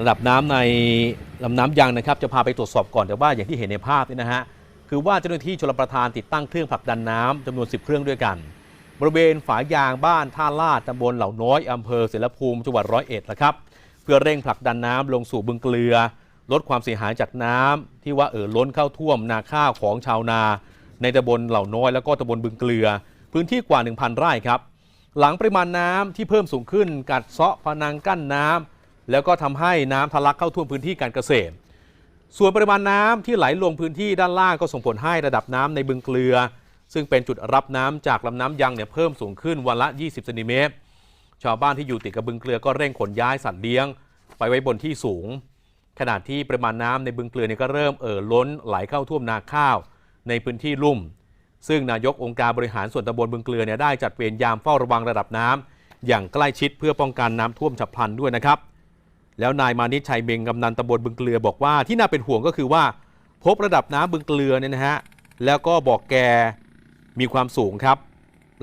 ระดับน้ำในลำน้ำยังนะครับ จะพาไปตรวจสอบก่อนแต่ว่าอย่างที่เห็นในภาพนี่นะฮะคือว่าเจ้าหน้าที่ชลประทานติดตั้งเครื่องผลักดันน้ำจำนวน 10 เครื่องด้วยกัน บริเวณฝายางบ้านท่าลาดตำบลเหล่าน้อยอำเภอเสรภูมิจังหวัดร้อยเอ็ดนะครับเพื่อเร่งผลักดันน้ำลงสู่บึงเกลือ ลดความเสียหายจากน้ำที่ว่าเอ่อล้นเข้าท่วมนาข้าวของชาวนา ในตำบลเหล่าน้อยแล้วก็ตำบลบึงเกลือ พื้นที่กว่า 1,000 ไร่ครับ หลังปริมาณน้ำที่เพิ่มสูงขึ้น กัดเซาะพนังกั้นน้ำ แล้วก็ทำให้น้ำทะลักเข้าท่วมพื้นที่การเกษตร ส่วนปริมาณน้ำที่ไหลลงพื้นที่ด้านล่างก็ส่งผลให้ระดับน้ำในบึงเกลือ ซึ่งเป็นจุดรับน้ำจากลำน้ำยังเนี่ยเพิ่มสูงขึ้นวันละ 20เซนติเมตรชาวบ้านที่อยู่ติดกับบึงเกลือก็เร่งขนย้ายสัตว์เลี้ยง ไปไว้บนที่สูง ขณะที่ปริมาณน้ำในบึงเกลือเนี่ยก็เริ่มเอ่อล้นไหลเข้าท่วมนาข้าว ในพื้นที่ลุ่ม ซึ่งนายกองค์การบริหารส่วนตำบลบึงเกลือเนี่ยได้จัดเวรยามเฝ้าระวังระดับน้ำอย่างใกล้ชิดเพื่อป้องกันน้ำท่วมฉับพลันด้วยนะครับ แล้วนายมานิชชัยเบงกำนันตำบลบึงเกลือบอกว่าที่น่าเป็นห่วงก็คือว่า พบระดับน้ำบึงเกลือเนี่ยนะฮะแล้วก็บอกแกมีความสูงครับ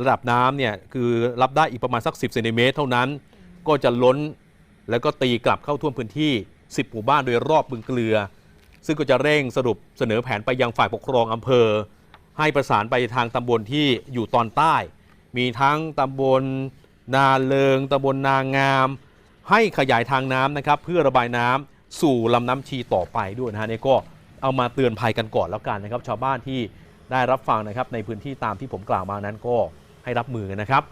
ระดับน้ำเนี่ยคือรับได้อีกประมาณสัก 10เซนติเมตรเท่านั้น ก็จะล้นแล้วก็ตีกลับเข้าท่วมพื้นที่ 10 หมู่บ้านโดยรอบบึงเกลือ ซึ่งก็จะเร่งสรุปเสนอแผนไปยังฝ่ายปกครองอำเภอ ให้ประสานไปทางตำบลที่อยู่ตอนใต้ มีทั้งตำบลนาเลิงตำบลนางาม ให้ขยายทางน้ำนะครับเพื่อระบายน้ำสู่ลำน้ำชีต่อไปด้วยนะฮะนี่ก็เอามาเตือนภัยกันก่อนแล้วกันนะครับ ชาวบ้านที่ได้รับฟังนะครับในพื้นที่ตามที่ผมกล่าวมานั้นก็ให้รับมือนะครับ